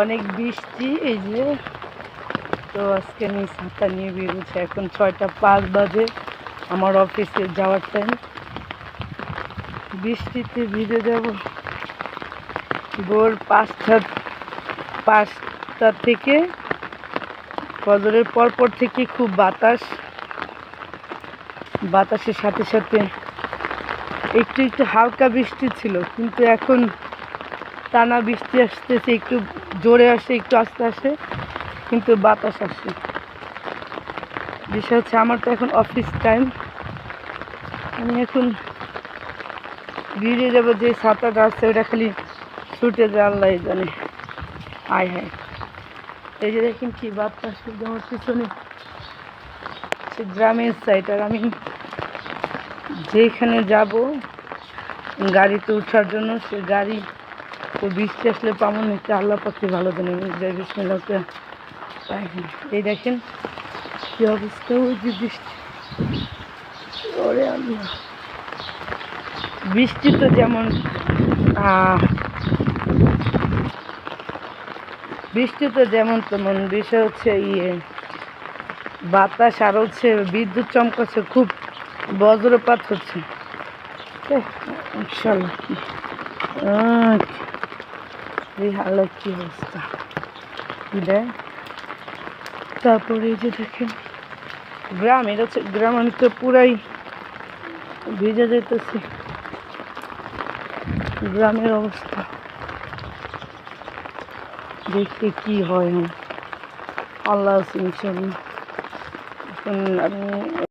অনেক বৃষ্টি, এই যে। তো আজকে আমি ছাতা নিয়ে বেরোচ্ছি। এখন ছয়টা পাঁচ বাজে আমার অফিসে যাওয়ার টাইম বৃষ্টিতে ভিজে যাব। ভোর পাঁচটা পাঁচটা থেকে ফজরের পর পর থেকে খুব বাতাস। বাতাসের সাথে সাথে একটু একটু হালকা বৃষ্টি ছিল, কিন্তু এখন টানা বৃষ্টি আসতেছে, একটু জোরে আসে, একটু আস্তে আসে, কিন্তু বাতাস আসে। বিষয় হচ্ছে আমার তো এখন অফিস টাইম আমি এখন ভিজে যাব, যে ছাতাটা আছে, ওটা খালি ছুটে যায়, আল্লাহ জানে। আয় হায়। এই যে দেখেন কি বাতাস আমার পিছনে সে গ্রামের সাইড আর আমি যেখানে যাব, গাড়িতে ওঠার জন্য সে গাড়ি তো বৃষ্টি আসলে পামন নিতে আল্লাহ পক্ষে ভালো বিসমিল্লাহকে এই দেখেন, কি অবস্থা যে বৃষ্টি। ওরে আল্লাহ। বৃষ্টি তো যেমন বৃষ্টি তো যেমন তেমন বিষয় হচ্ছে ইয়ে বাতাস আর হচ্ছে বিদ্যুৎ চমকাচ্ছে, খুব বজ্রপাত হচ্ছে। ইনশাল্লাহ হালত কি অবস্থা। দেখ। তারপরে এই যে দেখেন গ্রাম এটা হচ্ছে, গ্রাম আমি তো পুরাই ভিজে যেতেছি গ্রামের অবস্থা। দেখতে কি হয়। আল্লাহ এখন আমি